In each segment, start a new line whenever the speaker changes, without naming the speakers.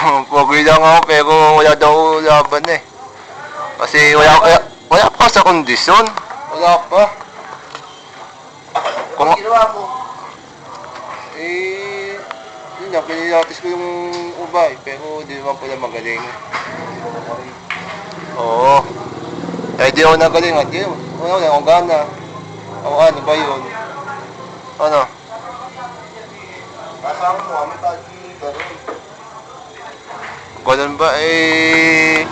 Pogi lang ako pero wala daw laban eh. Kasi wala, wala, wala pa sa kondisyon. Wala pa. Kung,
ginawa mo?
eh, yun nga, pinilatis ko yung ubay, pero di naman pala magaling. Oo. Eh, di ako nagaling at yun. Wala, wala akong gana. O ano ba yun? Ano?
Kasama mo kami ganun.
Ganun ba eh...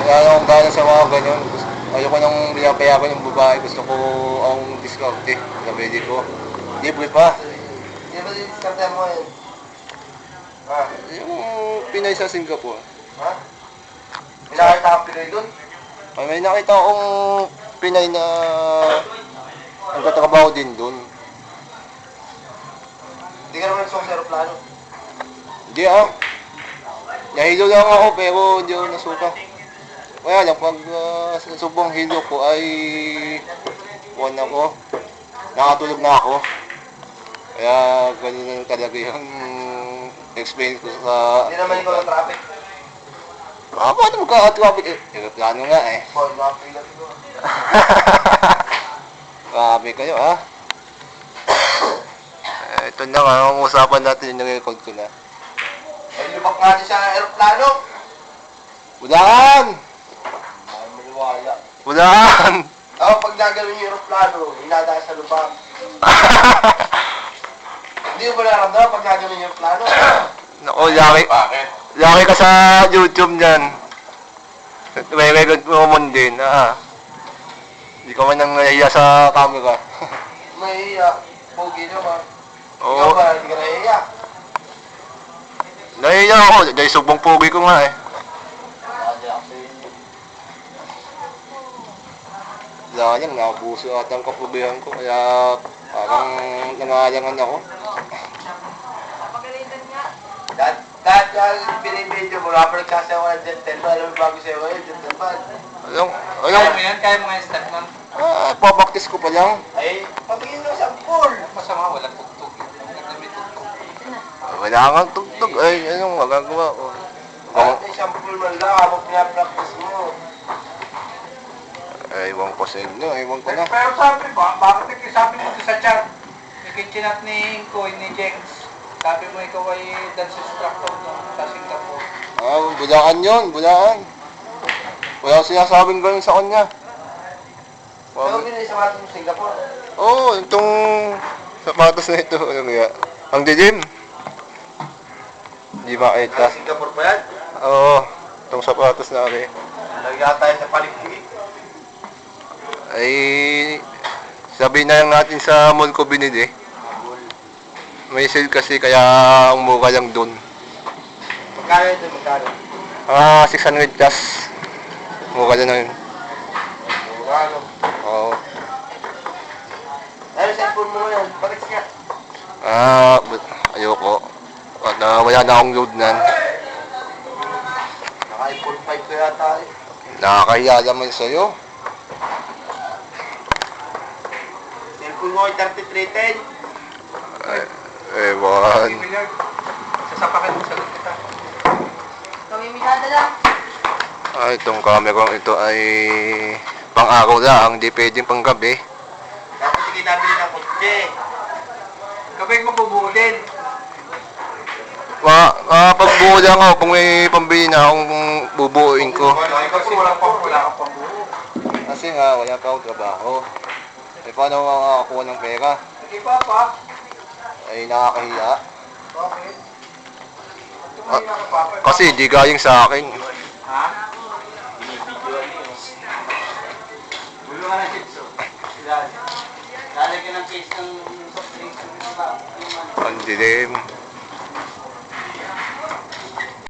Wala na akong gana sa mga. Gusto, ayoko nang pinapayagan yung babae. Gusto ko ang diskarte. Nabili ko. Libre pa.
Ba din diskarte mo yun? Ha?
Yung Pinay sa Singapore.
Ha? Pinakita kang Pinoy doon?
Ay, may nakita akong Pinay na ang katrabaho din dun.
Hindi ka naman sa aeroplano.
Hindi ah. Nahilo lang ako pero hindi ako nasuka. Kaya lang pag uh, subong hilo ko ay one ako. Nakatulog na ako. Kaya ganun lang talaga yung explain ko sa...
Hindi naman ikaw ng traffic.
Ah, paano magkaka-traffic? Eh, aeroplano nga eh.
Paul, makapilat ko.
Grabe kayo ah. Eh, ito na nga, ang usapan natin yung record ko na.
Ay, lubak nga siya ng aeroplano.
Udahan!
Ay, maniwala.
Udahan!
Ako, pag nagano'n yung aeroplano, hinadaan sa lubak. Hindi mo ba naramdaman pag nagano'n yung aeroplano?
Nako, laki,
Bakit?
laki ka sa YouTube niyan. May record mo mo din, ah. Hindi ka man nang nahiya sa camera.
Mahiya. Pogi naman. Ikaw
Oo,
ba, hindi ka nahiya?
Nahiya ako. Dahil subong pogi ko nga eh. Wala yan, nabuso ata ang kapubihan ko. Kaya parang nangalangan ako.
Dahil, dahil dahil binibidyo mo, nga pa nagsasawa ng gentleman, alam mo bago sa'yo ngayon, gentleman.
Anong,
Kaya
anong,
mo yan? Kaya mo nga yung start nun?
ah, papaktis ko pa lang.
Ay, patingin mo sa pool.
Masama, wala tugtog. Hindi may tugtog.
Wala kang tugtog. Ay, anong magagawa ko?
Na isang pool man lang, habang pinapractice mo.
Ay, ewan ko sa inyo. Ewan ko na.
Pero sabi ba, bakit nagsasabi mo sa chat? Ikinchinat ni Koy, ni Jenks. Sabi mo ikaw ay dance instructor doon sa Singapore.
Ah, bulaan yun. Bulaan. Wala sinasabing ganun sa kanya.
Ano
Wag-
binili sa mga sa Singapore?
Oo, oh, itong sapatos na ito. Ano nga? Ang dilim. Hindi makita.
Singapore pa yan?
Oo, itong sapatos na rin.
Nagya tayo sa paligpig.
Ay, sabihin na lang natin sa mall ko binili. May sale kasi kaya ang mura lang dun.
Magkano ito, magkano?
Ah, 600 plus. Mura lang na yun.
Magkano?
Oo.
Ano sa phone mo ngayon? Bakit siya?
Ah, ayoko. At na wala na akong load nan.
Naka-iPhone 5 ko yata eh.
Nakakahiya naman sa'yo.
Cellphone mo ay 3310.
Ay, ewan.
Milliard. Sasapakin mo sa kita.
Kami minadala.
Ah, itong camera ito ay pang-araw lang, hindi pwedeng pang-gabi.
Dapat hindi nabili ng kotse.
Kapag mabubuo din.
Ma, ah, pagbuo lang ako kung may pambili na akong bubuuin ko.
Kasi wala pang wala kang pambuo.
Kasi nga, wala pa akong trabaho. Eh, paano makakakuha ng pera?
Sige pa pa.
Ay, nakakahiya.
Bakit?
Ah, Kasi hindi galing sa akin.
Ha? Gulo ka ng chips oh. Sila. Lalagyan ng case ng soft drinks.
Ang dilim.